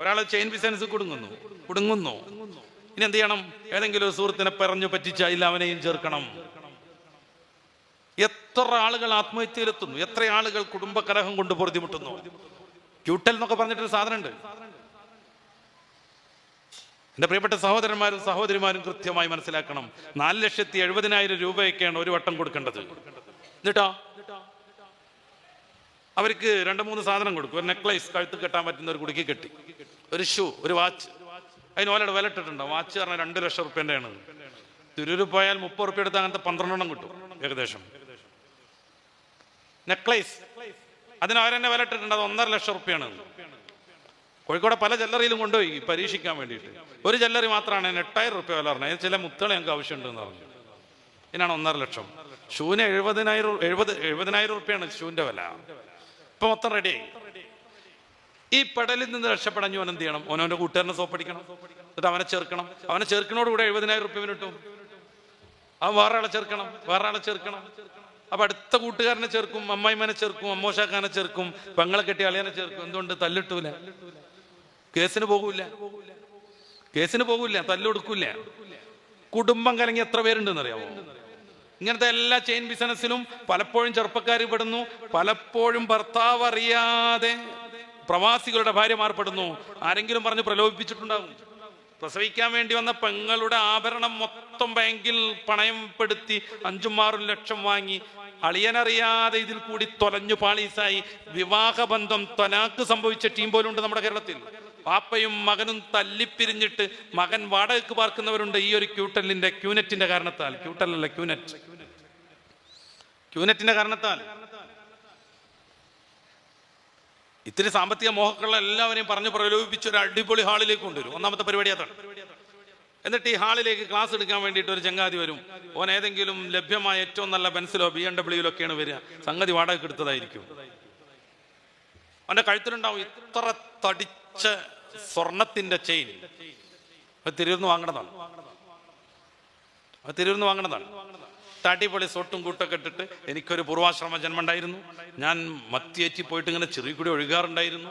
ഒരാൾ chain business കുടുങ്ങുന്നു. കുടുങ്ങുന്നു. ഇനി എന്ത് ചെയ്യണം? ഏതെങ്കിലും ഒരു സുഹൃത്തിനെ പറഞ്ഞു പറ്റിച്ചാൽ അവനെയും ചേർക്കണം. എത്ര ആളുകൾ ആത്മഹത്യയിലെത്തുന്നു? എത്ര ആളുകൾ കുടുംബകലഹം കൊണ്ട് പൊറുതിമുട്ടുന്നു? ക്യൂട്ടൽ എന്നൊക്കെ പറഞ്ഞിട്ടൊരു സാധനമുണ്ട്. എന്റെ പ്രിയപ്പെട്ട സഹോദരന്മാരും സഹോദരിമാരും കൃത്യമായി മനസ്സിലാക്കണം. നാല് ലക്ഷത്തി എഴുപതിനായിരം രൂപയൊക്കെയാണ് ഒരു വട്ടം കൊടുക്കേണ്ടത്. എന്നിട്ടോ? അവർക്ക് രണ്ട് മൂന്ന് സാധനം കൊടുക്കും. ഒരു നെക്ലേസ് കഴുത്ത് കെട്ടാൻ പറ്റുന്ന ഒരു കുടുക്കി കെട്ടി. ഒരു ഷൂ ഒരു വാച്ച് അതിന് ഓലയുടെ വില ഇട്ടിട്ടുണ്ടോ. വാച്ച് പറഞ്ഞാൽ രണ്ട് ലക്ഷം റുപ്യന്റെയാണ്. തിരൂര് പോയാൽ മുപ്പത് റുപ്യ എടുത്ത് അങ്ങനത്തെ പന്ത്രണ്ടെണ്ണം കിട്ടും ഏകദേശം. നെക്ലേസ് അതിന് അവരെന്നെ വില ഇട്ടിട്ടുണ്ട്. അത് ഒന്നര ലക്ഷം റുപ്യാണ്. കോഴിക്കോട് പല ജ്വല്ലറിയിലും കൊണ്ടുപോയി പരീക്ഷിക്കാൻ വേണ്ടിയിട്ട്. ഒരു ജ്വല്ലറി മാത്രമാണ്. അതിന് എട്ടായിരം റുപ്യ വില പറഞ്ഞത്. ചില മുത്തുകൾ ഞങ്ങൾക്ക് ആവശ്യമുണ്ടെന്ന് പറഞ്ഞു. ഇതിനാണ് ഒന്നര ലക്ഷം. ഷൂവിന് എഴുപതിനായിരം എഴുപത് എഴുപതിനായിരം റുപ്യാണ് ഷൂവിന്റെ വില. ഇപ്പൊ മൊത്തം റെഡി ഈ പെടലിൽ നിന്ന് രക്ഷപ്പെടാൻ അവൻ എന്ത് ചെയ്യണം? ഓനോന്റെ കൂട്ടുകാരനെ സോപ്പടിക്കണം. എന്നിട്ട് അവനെ ചേർക്കണം. അവനെ ചേർക്കണോട് കൂടെ എഴുപതിനായിരം റുപ്യ കിട്ടും. അവൻ വേറെ ചേർക്കണം. വേറെ ചേർക്കണം. അപ്പൊ അടുത്ത കൂട്ടുകാരനെ ചേർക്കും അമ്മായിമാനെ ചേർക്കും അമ്മോശാക്കാനെ ചേർക്കും പെങ്ങളെ കെട്ടി അളിയനെ ചേർക്കും. എന്തുകൊണ്ട്? തല്ലിട്ടൂല. കേസിന് പോകൂല. കേസിന് പോകൂല. തല്ലൊടുക്കൂല കുടുംബം കലങ്ങി എത്ര പേരുണ്ടെന്ന് അറിയാമോ ഇങ്ങനത്തെ എല്ലാ ചെയിൻ ബിസിനസ്സിലും പലപ്പോഴും ചെറുപ്പക്കാർ പെടുന്നു പലപ്പോഴും ഭർത്താവ് അറിയാതെ പ്രവാസികളുടെ ഭാര്യമാർ പെടുന്നു ആരെങ്കിലും പറഞ്ഞ് പ്രലോഭിപ്പിച്ചിട്ടുണ്ടാകും പ്രസവിക്കാൻ വേണ്ടി വന്ന പെങ്ങളുടെ ആഭരണം മൊത്തം ബാങ്കിൽ പണയപ്പെടുത്തി അഞ്ചും ആറും ലക്ഷം വാങ്ങി. അളിയനറിയാതെ ഇതിൽ കൂടി തൊലഞ്ഞു പാളീസായി. വിവാഹബന്ധം തൊലാക്ക് സംഭവിച്ച ടീം പോലും ഉണ്ട് നമ്മുടെ കേരളത്തിൽ. പാപ്പയും മകനും തല്ലിപ്പിരിഞ്ഞിട്ട് മകൻ വാടകയ്ക്ക് പാർക്കുന്നവരുണ്ട് ഈ ഒരു ക്യൂട്ടലിന്റെ ക്യൂനെറ്റിന്റെ കാരണത്താൽ. ക്യൂട്ടലല്ല ക്യൂനെറ്റ്. ക്യൂനെറ്റിന്റെ കാരണത്താൽ. ഇത്തിരി സാമ്പത്തിക മോഹക്കുള്ള എല്ലാവരെയും പറഞ്ഞു പ്രലോഭിപ്പിച്ച് ഒരു അടിപൊളി ഹാളിലേക്ക് കൊണ്ടുവരും. ഒന്നാമത്തെ പരിപാടി അതാണ്. എന്നിട്ട് ഈ ഹാളിലേക്ക് ക്ലാസ് എടുക്കാൻ വേണ്ടിയിട്ട് ഒരു ചങ്ങാതി വരും. ഓൻ ഏതെങ്കിലും ലഭ്യമായ ഏറ്റവും നല്ല പെൻസിലോ ബി എം ഡബ്ല്യൂലൊക്കെയാണ് വരിക. സംഗതി വാടക എടുത്തതായിരിക്കും. അവന്റെ കഴുത്തിലുണ്ടാവും ഇത്ര തടിച്ച സ്വർണത്തിന്റെ ചെയിൻ. അത് തിരുവന്ന് വാങ്ങണതാണ്. അത് തിരുന്ന് വാങ്ങണതാണ്. തടിപൊളി സൊട്ടും കൂട്ടൊക്കെ ഇട്ടിട്ട് എനിക്കൊരു പൂർവാശ്രമ ജന്മം ഉണ്ടായിരുന്നു ഞാൻ മത്തിയേറ്റി പോയിട്ട് ഇങ്ങനെ ചെറിയ കൂടി ഒഴുകാറുണ്ടായിരുന്നു.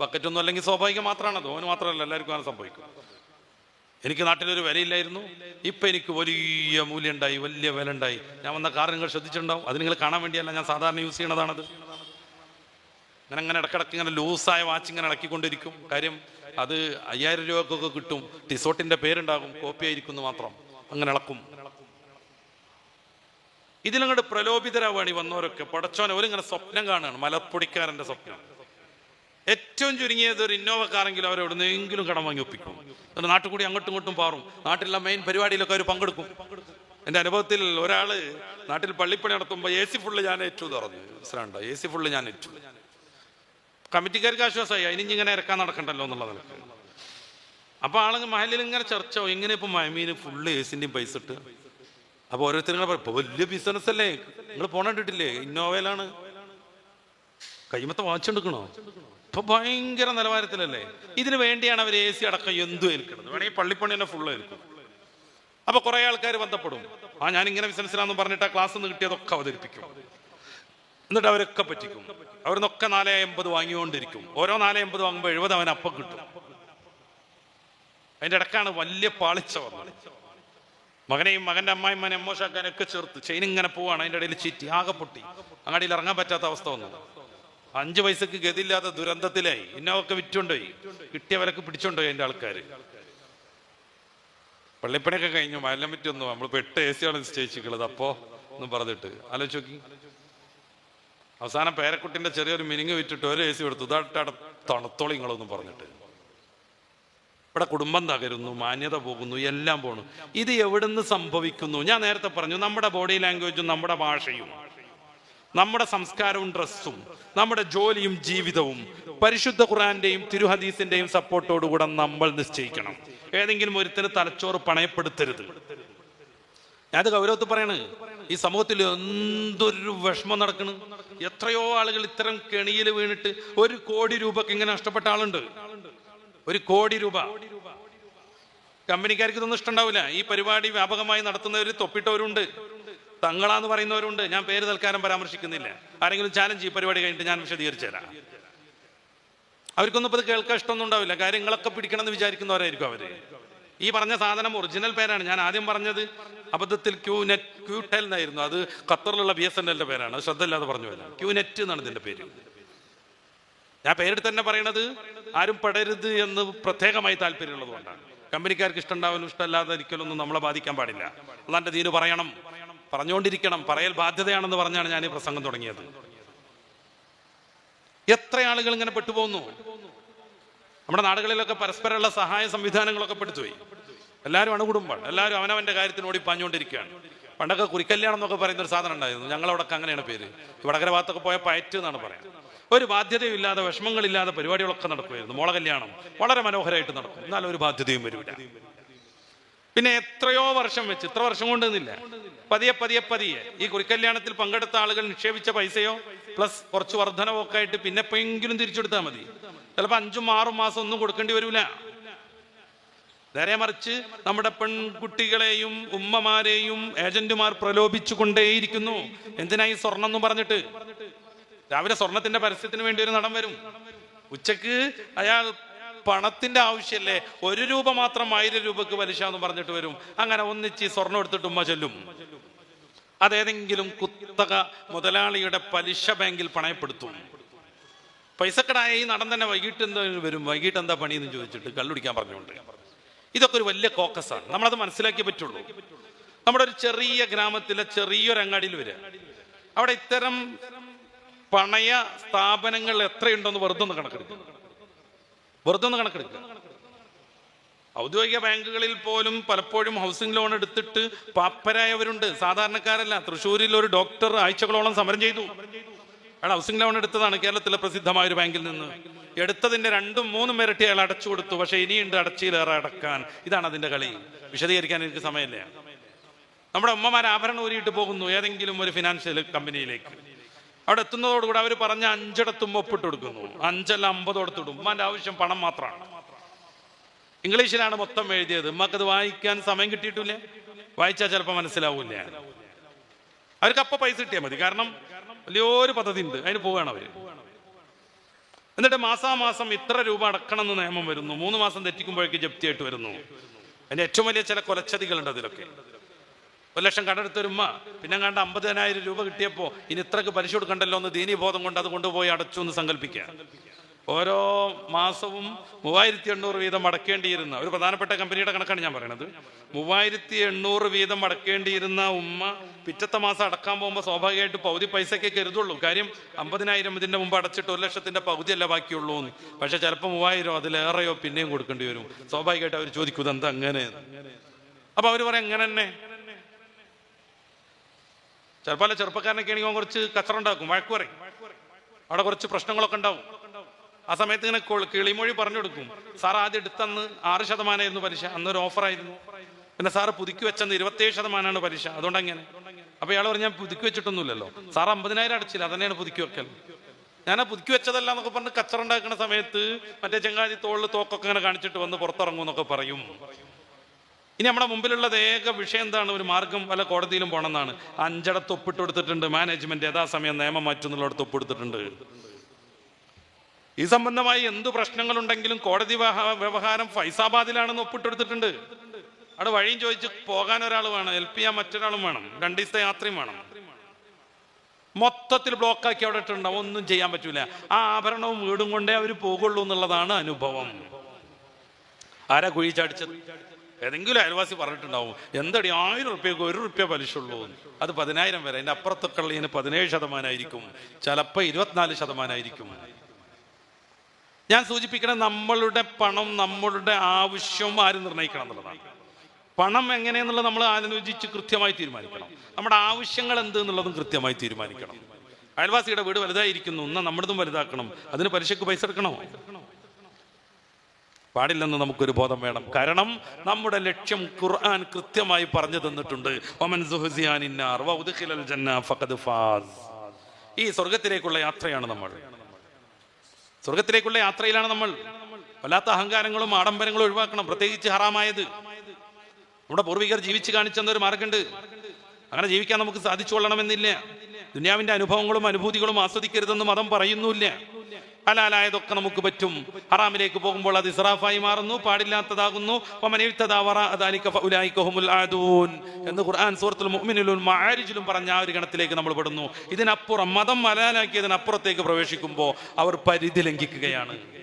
ബക്കറ്റൊന്നും അല്ലെങ്കിൽ സ്വാഭാവികം മാത്രമാണ്. ഓന് മാത്രമല്ല എല്ലാവർക്കും അങ്ങനെ സംഭവിക്കും. എനിക്ക് നാട്ടിലൊരു വിലയില്ലായിരുന്നു. ഇപ്പൊ എനിക്ക് വലിയ മൂല്യം ഉണ്ടായി വലിയ വില ഉണ്ടായി ഞാൻ വന്ന കാർ നിങ്ങൾ ശ്രദ്ധിച്ചിട്ടുണ്ടാവും. അത് നിങ്ങൾ കാണാൻ വേണ്ടിയല്ല ഞാൻ സാധാരണ യൂസ് ചെയ്യണതാണത്. ഞാൻ അങ്ങനെ ഇടക്കിടക്ക് ഇങ്ങനെ ലൂസായ വാച്ച് ഇങ്ങനെ ഇളക്കിക്കൊണ്ടിരിക്കും. കാര്യം അത് അയ്യായിരം രൂപക്കൊക്കെ കിട്ടും. ടിസോട്ടിന്റെ പേരുണ്ടാകും കോപ്പി ആയിരിക്കുന്നു മാത്രം. അങ്ങനെ ഇളക്കും ഇതിലങ്ങോട്ട് പ്രലോഭിതരാവാണി വന്നവരൊക്കെ. പടച്ചോനെ അവരിങ്ങനെ സ്വപ്നം കാണുകയാണ്. മലപ്പൊടിക്കാരന്റെ സ്വപ്നം. ഏറ്റവും ചുരുങ്ങിയത് ഒരു ഇന്നോവക്കാരെങ്കിലും അവർ എവിടുന്നെങ്കിലും കടം വാങ്ങി ഒപ്പിക്കും. എന്നിട്ട് നാട്ടിൽ കൂടി അങ്ങോട്ടും ഇങ്ങോട്ടും പാറും. നാട്ടിലുള്ള മെയിൻ പരിപാടിയിലൊക്കെ അവർ പങ്കെടുക്കും. എന്റെ അനുഭവത്തിൽ ഒരാൾ നാട്ടിൽ പള്ളിപ്പണി നടത്തുമ്പോൾ എ സി ഫുള്ള് ഞാൻ ഏറ്റു തുറന്നു എ സി ഫുള്ള് ഞാൻ ഏറ്റു. കമ്മിറ്റിക്കാർക്ക് ആശ്വാസമായി അതിന് ഇങ്ങനെ ഇറക്കാൻ നടക്കണ്ടല്ലോ എന്നുള്ള നിലയ്ക്ക്. അപ്പൊ ആളുകൾ മഹലിൽ ഇങ്ങനെ ചർച്ച ഇങ്ങനെ ഇപ്പൊ മഹമീന് ഫുള്ള് ഏസിന്റെയും പൈസ ഇട്ട്. അപ്പൊ ഓരോരുത്തരും പറയും, വലിയ ബിസിനസ് അല്ലേ? നിങ്ങൾ പോണിട്ടില്ലേ ഇന്നോവയിലാണ്. കൈമത്തെ വാച്ച് എടുക്കണോ? ഇപ്പൊ ഭയങ്കര നിലവാരത്തിലല്ലേ? ഇതിനു വേണ്ടിയാണ് അവർ എ സി അടക്കം എന്തും ഏൽക്കുന്നത് വേണമെങ്കിൽ പള്ളിപ്പണി തന്നെ ഫുള്ള് ഏൽക്കും. അപ്പൊ കുറെ ആൾക്കാർ ബന്ധപ്പെടും. ആ ഞാൻ ഇങ്ങനെ ബിസിനസ്സിലാന്ന് പറഞ്ഞിട്ട് ആ ക്ലാസ് നിന്ന് കിട്ടിയതൊക്കെ അവതരിപ്പിക്കും. എന്നിട്ട് അവരൊക്കെ പറ്റിക്കും. അവരിന്നൊക്കെ നാല് എൺപത് വാങ്ങിക്കൊണ്ടിരിക്കും ഓരോ നാല് എൺപത് വാങ്ങുമ്പോൾ എഴുപത് അവൻ അപ്പം കിട്ടും. അതിന്റെ ഇടക്കാണ് വലിയ പാളിച്ച വന്നത്. മകനെയും മകന്റെ അമ്മായിമ്മനെ അമ്മോശാക്കാനൊക്കെ ചേർത്ത് ചെയിൻ ഇങ്ങനെ പോവാണ്. അതിന്റെ ഇടയിൽ ചീറ്റി ആകെ പൊട്ടി. അങ്ങാടിയിൽ ഇറങ്ങാൻ പറ്റാത്ത അവസ്ഥ വന്നു. അഞ്ചു പൈസക്ക് ഗതിയില്ലാത്ത ദുരന്തത്തിലായി. ഇന്നൊക്കെ വിറ്റുകൊണ്ടുപോയി. കിട്ടിയവരൊക്കെ പിടിച്ചോണ്ടുപോയി ആൾക്കാര്. ആൾക്കാർ പള്ളിപ്പണിയൊക്കെ കഴിഞ്ഞു. മലം വിറ്റൊന്നു നമ്മൾ എട്ട് എ സിയാണ് നിശ്ചയിച്ചിട്ടുള്ളത് അപ്പോ ഒന്നും പറഞ്ഞിട്ട്. ആലോചിച്ച് നോക്കി. അവസാനം പേരക്കുട്ടിന്റെ ചെറിയൊരു മിനിങ് വിറ്റിട്ട് ഒരു എ സി എടുത്തു ഇതായിട്ട് തണുത്തോളി നിങ്ങളൊന്നും പറഞ്ഞിട്ട്. ഇവിടെ കുടുംബം തകരുന്നു മാന്യത പോകുന്നു എല്ലാം പോണു. ഇത് എവിടുന്ന് സംഭവിക്കുന്നു? ഞാൻ നേരത്തെ പറഞ്ഞു നമ്മുടെ ബോഡി ലാംഗ്വേജും നമ്മുടെ ഭാഷയും നമ്മുടെ സംസ്കാരവും ഡ്രസ്സും നമ്മുടെ ജോലിയും ജീവിതവും പരിശുദ്ധ ഖുറാന്റെയും തിരുഹദീസിന്റെയും സപ്പോർട്ടോടുകൂടെ നമ്മൾ നിശ്ചയിക്കണം. ഏതെങ്കിലും ഒരുത്തിന് തലച്ചോറ് പണയപ്പെടുത്തരുത്. ഞാനത് ഗൗരവത്തിൽ പറയണ്. ഈ സമൂഹത്തിൽ എന്തൊരു വിഷമം നടക്കണ്. എത്രയോ ആളുകൾ ഇത്തരം കെണിയിൽ വീണിട്ട് ഒരു കോടി രൂപക്ക് ഇങ്ങനെ നഷ്ടപ്പെട്ട ആളുണ്ട്. ഒരു കോടി രൂപ. കമ്പനിക്കാർക്ക് ഇതൊന്നും ഇഷ്ടണ്ടാവില്ല ഈ പരിപാടി വ്യാപകമായി നടത്തുന്നവർ തൊപ്പിട്ടവരുണ്ട്. തങ്ങളാന്ന് പറയുന്നവരുണ്ട്. ഞാൻ പേര് തൽക്കാലം പരാമർശിക്കുന്നില്ല. ആരെങ്കിലും ചാലഞ്ച് ഈ പരിപാടി കഴിഞ്ഞിട്ട് ഞാൻ വിശദീകരിച്ചു തരാം അവർക്കൊന്നും ഇപ്പൊ ഇത് കേൾക്കാൻ ഇഷ്ടമൊന്നും ഉണ്ടാവില്ല. കാര്യങ്ങളൊക്കെ പിടിക്കണം എന്ന് വിചാരിക്കുന്നവരായിരിക്കും അവർ. ഈ പറഞ്ഞ സാധനം ഒറിജിനൽ പേരാണ്. ഞാൻ ആദ്യം പറഞ്ഞത് അബദ്ധത്തിൽ ക്യൂ നെറ്റ് ക്യൂ ടെൽ എന്നായിരുന്നു. അത് ഖത്തറിലുള്ള ബി എസ് എൻ എല്ലിന്റെ പേരാണ്. ശ്രദ്ധയില്ലാതെ പറഞ്ഞു വരാം ക്യൂ നെറ്റ് എന്നാണ് ഇതിന്റെ പേര്. ഞാൻ പേരെടുത്ത് തന്നെ പറയണത് ആരും പെടരുത് എന്ന് പ്രത്യേകമായി താല്പര്യമുള്ളത് കൊണ്ടാണ്. കമ്പനിക്കാർക്ക് ഇഷ്ടമുണ്ടാവലും ഇഷ്ടമല്ലാതെ ഒരിക്കലൊന്നും നമ്മളെ ബാധിക്കാൻ പാടില്ല. അതാണ്ട് തീര് പറയണം. പറഞ്ഞുകൊണ്ടിരിക്കണം. പറയൽ ബാധ്യതയാണെന്ന് പറഞ്ഞാണ് ഞാൻ ഈ പ്രസംഗം തുടങ്ങിയത്. എത്ര ആളുകൾ ഇങ്ങനെ പെട്ടുപോകുന്നു നമ്മുടെ നാടുകളിലൊക്കെ പരസ്പരമുള്ള സഹായ സംവിധാനങ്ങളൊക്കെ പെടുത്തുപോയി എല്ലാവരും അണുകുടുംബാണ് എല്ലാവരും അവനവന്റെ കാര്യത്തിന് ഓടി പാഞ്ഞുകൊണ്ടിരിക്കുകയാണ്. പണ്ടൊക്കെ കുരിക്കല്യാണം എന്നൊക്കെ പറയുന്ന ഒരു സാധനം ഉണ്ടായിരുന്നു. ഞങ്ങളവിടൊക്കെ അങ്ങനെയാണ് പേര്. വടകര ഭാഗത്തൊക്കെ പോയ പയറ്റ് എന്നാണ് പറയാം. ഒരു ബാധ്യതയും ഇല്ലാതെ വിഷമങ്ങളില്ലാതെ പരിപാടികളൊക്കെ നടക്കുമായിരുന്നു. മോള കല്യാണം വളരെ മനോഹരമായിട്ട് നടക്കും. എന്നാലും ഒരു ബാധ്യതയും വരില്ല. പിന്നെ എത്രയോ വർഷം വെച്ച് ഇത്ര വർഷം കൊണ്ടൊന്നുമില്ല പതിയെ പതിയെ പതിയെ ഈ കുറിക്കല്യാണത്തിൽ പങ്കെടുത്ത ആളുകൾ നിക്ഷേപിച്ച പൈസയോ പ്ലസ് കുറച്ച് വർധനവോ ഒക്കെ ആയിട്ട് പിന്നെ എപ്പോഴെങ്കിലും തിരിച്ചെടുത്താൽ മതി. ചിലപ്പോൾ അഞ്ചും ആറും മാസം ഒന്നും കൊടുക്കേണ്ടി വരില്ല നേരെ മറിച്ച് നമ്മുടെ പെൺകുട്ടികളെയും ഉമ്മമാരെയും ഏജന്റുമാർ പ്രലോഭിച്ചു കൊണ്ടേയിരിക്കുന്നു എന്തിനാ ഈ സ്വർണം എന്ന് പറഞ്ഞിട്ട്? രാവിലെ സ്വർണത്തിന്റെ പരസ്യത്തിന് വേണ്ടി ഒരു നടൻ വരും. ഉച്ചയ്ക്ക് അയാൾ പണത്തിന്റെ ആവശ്യമല്ലേ ഒരു രൂപ മാത്രം ആയിരം രൂപക്ക് പലിശ എന്ന് പറഞ്ഞിട്ട് വരും. അങ്ങനെ ഒന്നിച്ച് സ്വർണം എടുത്തിട്ട് ഉമ്മ ചൊല്ലും. അതേതെങ്കിലും കുത്തക മുതലാളിയുടെ പലിശ ബാങ്കിൽ പണയപ്പെടുത്തും. പൈസക്കടായ ഈ നടൻ തന്നെ വൈകിട്ട് എന്താ വരും? വൈകിട്ട് എന്താ പണി എന്ന് ചോദിച്ചിട്ട് കള്ളുടിക്കാൻ പറഞ്ഞുകൊണ്ട്. ഇതൊക്കെ ഒരു വലിയ കോക്കസാണ്. നമ്മളത് മനസ്സിലാക്കിയേ പറ്റുള്ളൂ. നമ്മുടെ ഒരു ചെറിയ ഗ്രാമത്തിലെ ചെറിയൊരു അങ്ങാടിയിൽ വരിക. അവിടെ ഇത്തരം പണയ സ്ഥാപനങ്ങൾ എത്രയുണ്ടെന്ന് വെറുതെ ഒന്ന് കണക്കെടുക്കുക. വെറുതെ ഒന്ന് കണക്കെടുക്കുക. ഔദ്യോഗിക ബാങ്കുകളിൽ പോലും പലപ്പോഴും ഹൗസിംഗ് ലോൺ എടുത്തിട്ട് പാപ്പരായവരുണ്ട്. സാധാരണക്കാരല്ല. തൃശ്ശൂരിൽ ഒരു ഡോക്ടർ ആഴ്ചകളോളം സമരം ചെയ്തു. അയാൾ ഹൗസിംഗ് ലോൺ എടുത്തതാണ്. കേരളത്തിലെ പ്രസിദ്ധമായ ഒരു ബാങ്കിൽ നിന്ന്. എടുത്തതിന്റെ രണ്ടും മൂന്നും ഇരട്ടി അയാൾ അടച്ചു കൊടുത്തു. പക്ഷെ ഇനിയുണ്ട് അടച്ചിലേറെ അടക്കാൻ. ഇതാണ് അതിന്റെ കളി. വിശദീകരിക്കാൻ എനിക്ക് സമയമില്ല. നമ്മുടെ ഉമ്മമാർ ആഭരണം ഊരിയിട്ട് പോകുന്നു. ഏതെങ്കിലും ഒരു ഫിനാൻഷ്യൽ കമ്പനിയിലേക്ക് അവിടെ എത്തുന്നതോടുകൂടി അവർ പറഞ്ഞ അഞ്ചിടത്തും ഒപ്പിട്ട് കൊടുക്കുന്നു. അഞ്ചല്ല അമ്പത് കൊടുത്തിടും ഉമ്മാന്റെ ആവശ്യം പണം മാത്രമാണ്. ഇംഗ്ലീഷിലാണ് മൊത്തം എഴുതിയത്. ഉമ്മക്കത് വായിക്കാൻ സമയം കിട്ടിയിട്ടില്ല. വായിച്ചാൽ ചിലപ്പോൾ മനസ്സിലാവൂല അവർക്ക് അപ്പൊ പൈസ കിട്ടിയാൽ മതി. കാരണം വലിയൊരു പദ്ധതി ഉണ്ട്. അതിന് പോവുകയാണ് അവർ. എന്നിട്ട് മാസാമാസം ഇത്ര രൂപ അടക്കണം എന്ന് നിയമം വരുന്നു. മൂന്ന് മാസം തെറ്റിക്കുമ്പോഴേക്ക് ജപ്തിയായിട്ട് വരുന്നു. അതിന്റെ ഏറ്റവും വലിയ ചില കൊലച്ചതികളുണ്ട് അതിലൊക്കെ. ഒരു ലക്ഷം കണ്ടെടുത്തൊരുമ്മ പിന്നെ കണ്ട അമ്പതിനായിരം രൂപ കിട്ടിയപ്പോൾ ഇനി ഇത്രക്ക് പലിശ കൊടുക്കണ്ടല്ലോ എന്ന് ദീനീബോധം കൊണ്ട് അത് കൊണ്ടുപോയി അടച്ചു എന്ന് സങ്കല്പിക്കുക ഓരോ മാസവും മൂവായിരത്തി എണ്ണൂറ് വീതം അടക്കേണ്ടിയിരുന്ന ഒരു പ്രധാനപ്പെട്ട കമ്പനിയുടെ കണക്കാണ് ഞാൻ പറയുന്നത് മൂവായിരത്തി എണ്ണൂറ് വീതം അടക്കേണ്ടിയിരുന്ന ഉമ്മ പിറ്റത്തെ മാസം അടക്കാൻ പോകുമ്പോൾ സ്വാഭാവികമായിട്ട് പകുതി പൈസയ്ക്ക് കരുതുള്ളൂ. കാര്യം അമ്പതിനായിരം ഇതിന്റെ മുമ്പ് അടച്ചിട്ട് ഒരു ലക്ഷത്തിന്റെ പകുതിയല്ല ബാക്കിയുള്ളൂ എന്ന്. പക്ഷെ ചിലപ്പോൾ മൂവായിരം അതിലേറെയോ പിന്നെയും കൊടുക്കേണ്ടി വരും. സ്വാഭാവികമായിട്ട് അവർ ചോദിക്കും എന്താ അങ്ങനെ? അപ്പൊ അവർ പറയാം അങ്ങനെ തന്നെ. ചിലപ്പോൾ ചെറുപ്പക്കാരനൊക്കെ ആണെങ്കിൽ കുറച്ച് കച്ചറുണ്ടാക്കും വഴക്ക് പറയും. അവിടെ കുറച്ച് പ്രശ്നങ്ങളൊക്കെ ഉണ്ടാവും. ആ സമയത്ത് ഇങ്ങനെ കിളിമൊഴി പറഞ്ഞു കൊടുക്കും. സാർ ആദ്യം എടുത്തന്ന് ആറ് ശതമാനമായിരുന്നു പലിശ. അന്നൊരു ഓഫറായിരുന്നു പിന്നെ സാറ് പുതുക്കി വെച്ചെന്ന് ഇരുപത്തേഴ് ശതമാനമാണ് പലിശ. അതുകൊണ്ട് അങ്ങനെ. അപ്പൊ ഇയാൾ പറഞ്ഞു ഞാൻ പുതുക്കി വെച്ചിട്ടൊന്നുമില്ലല്ലോ. സാർ അമ്പതിനായിരം അടച്ചില്ല. അതന്നെയാണ് പുതുക്കി വെക്കൽ ഞാൻ ആ പുതുക്കി വെച്ചതല്ല എന്നൊക്കെ പറഞ്ഞ് കച്ചറ ഉണ്ടാക്കുന്ന സമയത്ത് മറ്റേ ചെങ്ങാതി തോളിൽ തോക്കൊക്കെ ഇങ്ങനെ കാണിച്ചിട്ട് വന്ന് പുറത്തിറങ്ങും എന്നൊക്കെ പറയും. ഇനി നമ്മുടെ മുമ്പിലുള്ളത് ഏക വിഷയം എന്താണ്? ഒരു മാർഗം വല്ല കോടതിയിലും പോകണമെന്നാണ്. അഞ്ചട ഒപ്പിട്ട് കൊടുത്തിട്ടുണ്ട്. മാനേജ്മെന്റ് യഥാസമയം നിയമം മാറ്റുന്നുള്ളിടത്ത് ഒപ്പിടുത്തിട്ടുണ്ട് ഈ സംബന്ധമായി എന്തു പ്രശ്നങ്ങളുണ്ടെങ്കിലും കോടതി വ്യവഹാ- വ്യവഹാരം ഫൈസാബാദിലാണെന്ന് ഒപ്പിട്ടെടുത്തിട്ടുണ്ട്. അവിടെ വഴിയും ചോദിച്ച് പോകാൻ ഒരാൾ വേണം ഹെൽപ്പ് ചെയ്യാൻ മറ്റൊരാളും വേണം രണ്ട് ദിവസത്തെ യാത്രയും വേണം. മൊത്തത്തിൽ ബ്ലോക്കാക്കി അവിടെ ഇട്ടുണ്ടാവും ഒന്നും ചെയ്യാൻ പറ്റൂല. ആ ആഭരണവും വീടും കൊണ്ടേ അവർ പോകുള്ളൂ എന്നുള്ളതാണ് അനുഭവം. ആരാ കുഴി ഏതെങ്കിലും അയൽവാസി പറഞ്ഞിട്ടുണ്ടാവും എന്തടി ആയിരം റുപ്യക്ക് ഒരു റുപ്യ പലിശ ഉള്ളൂ അത് പതിനായിരം വരെ അതിന്റെ അപ്പുറത്തൊക്കെ ഉള്ളതിന് പതിനേഴ് ശതമാനമായിരിക്കും ചിലപ്പോൾ ഇരുപത്തിനാല് ശതമാനമായിരിക്കും ഞാൻ സൂചിപ്പിക്കണം നമ്മളുടെ പണം നമ്മളുടെ ആവശ്യം ആര് നിർണയിക്കണം എന്നുള്ളതാണ്. പണം എങ്ങനെയെന്നുള്ളത് നമ്മൾ ആലോചിച്ച് കൃത്യമായി തീരുമാനിക്കണം. നമ്മുടെ ആവശ്യങ്ങൾ എന്ത് എന്നുള്ളതും കൃത്യമായി തീരുമാനിക്കണം. അയൽവാസിയുടെ വീട് വലുതായിരിക്കുന്നു എന്നാൽ നമ്മുടേതും വലുതാക്കണം. അതിന് പലിശക്ക് പൈസ എടുക്കണോ? പാടില്ലെന്ന് നമുക്കൊരു ബോധം വേണം. കാരണം നമ്മുടെ ലക്ഷ്യം ഖുർആൻ കൃത്യമായി പറഞ്ഞു തന്നിട്ടുണ്ട്. ഫാസ്. ഈ സ്വർഗത്തിലേക്കുള്ള യാത്രയാണ് നമ്മൾ. സ്വർഗത്തിലേക്കുള്ള യാത്രയിലാണ് നമ്മൾ. വല്ലാത്ത അഹങ്കാരങ്ങളും ആഡംബരങ്ങളും ഒഴിവാക്കണം. പ്രത്യേകിച്ച് ഹറാമായത്. നമ്മുടെ പൂർവികർ ജീവിച്ച് കാണിച്ചെന്ന ഒരു മാർഗമുണ്ട്. അങ്ങനെ ജീവിക്കാൻ നമുക്ക് സാധിച്ചു കൊള്ളണമെന്നില്ല ദുനിയാവിന്റെ അനുഭവങ്ങളും അനുഭൂതികളും ആസ്വദിക്കരുതെന്ന് മതം പറയുന്നുമില്ല. ഹലാലായതൊക്കെ നമുക്ക് പറ്റും. ഹറാമിലേക്ക് പോകുമ്പോൾ അത് ഇസ്രാഫായി മാറുന്നു പാടില്ലാത്തതാകുന്നു. എന്ന് ഖുർആൻ സൂറത്തുൽ മആരിജിലും പറഞ്ഞ ആ ഒരു ഗണത്തിലേക്ക് നമ്മൾ പെടുന്നു. ഇതിനപ്പുറം മതം ഹലാലാക്കിയതിനപ്പുറത്തേക്ക് പ്രവേശിക്കുമ്പോൾ അവർ പരിധി ലംഘിക്കുകയാണ്.